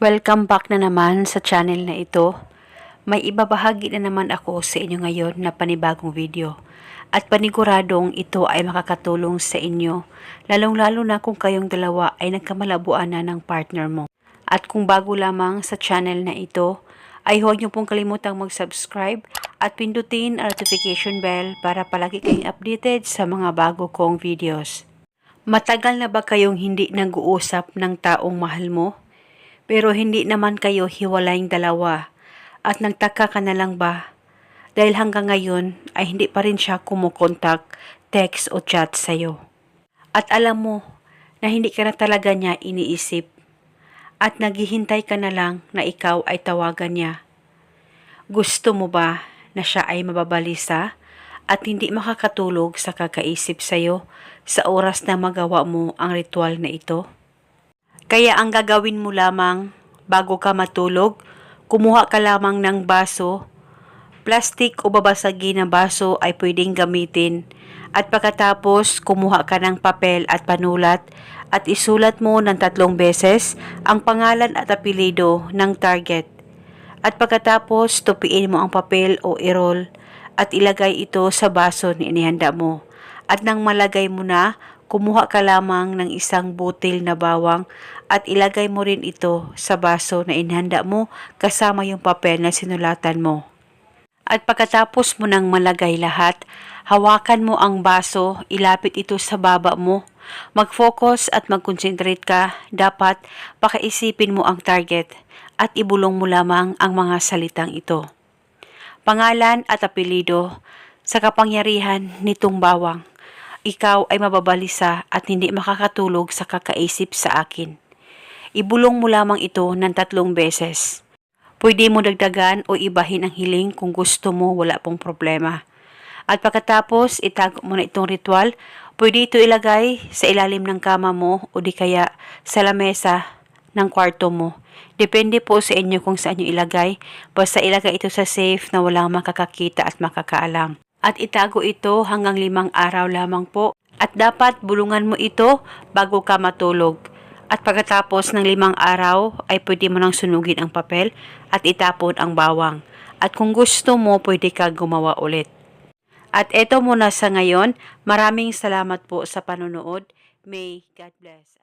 Welcome back na naman sa channel na ito. May ibabahagi na naman ako sa inyo ngayon na panibagong video. At paniguradong ito ay makakatulong sa inyo, lalong-lalo na kung kayong dalawa ay nagkamalabuan na ng partner mo. At kung bago lamang sa channel na ito, ay huwag niyo pong kalimutang mag-subscribe at pindutin ang notification bell para palagi kayong updated sa mga bago kong videos. Matagal na ba kayong hindi nag-uusap ng taong mahal mo? Pero hindi naman kayo hiwalayng dalawa at nagtaka ka na lang ba? Dahil hanggang ngayon ay hindi pa rin siya kumukontak, text o chat sa'yo. At alam mo na hindi ka na talaga niya iniisip at naghihintay ka na lang na ikaw ay tawagan niya. Gusto mo ba na siya ay mababalisa at hindi makakatulog sa kakaisip sa'yo sa oras na magawa mo ang ritual na ito? Kaya ang gagawin mo lamang bago ka matulog, kumuha ka lamang ng baso. Plastic o babasagi na baso ay pwedeng gamitin. At pagkatapos, kumuha ka ng papel at panulat at isulat mo ng tatlong beses ang pangalan at apelido ng target. At pagkatapos, tupiin mo ang papel o irol at ilagay ito sa baso na inihanda mo. At nang malagay mo na, kumuha ka lamang ng isang butil na bawang at ilagay mo rin ito sa baso na inihanda mo kasama yung papel na sinulatan mo. At pagkatapos mo nang malagay lahat, hawakan mo ang baso, ilapit ito sa baba mo. Mag-focus at mag-concentrate ka. Dapat pakaisipin mo ang target at ibulong mo lamang ang mga salitang ito. Pangalan at apelido sa kapangyarihan nitong bawang. Ikaw ay mababalisa at hindi makakatulog sa kakaisip sa akin. Ibulong mo lamang ito ng tatlong beses. Pwede mo dagdagan o ibahin ang hiling kung gusto mo, wala pong problema. At pagkatapos, itago mo na itong ritual, pwede ito ilagay sa ilalim ng kama mo o di kaya sa lamesa ng kwarto mo. Depende po sa inyo kung saan nyo ilagay, basta ilagay ito sa safe na walang makakakita at makakaalam. At itago ito hanggang limang araw lamang po. At dapat bulungan mo ito bago ka matulog. At pagkatapos ng limang araw ay pwede mo nang sunugin ang papel at itapon ang bawang. At kung gusto mo, pwede ka gumawa ulit. At eto muna sa ngayon. Maraming salamat po sa panonood. May God bless.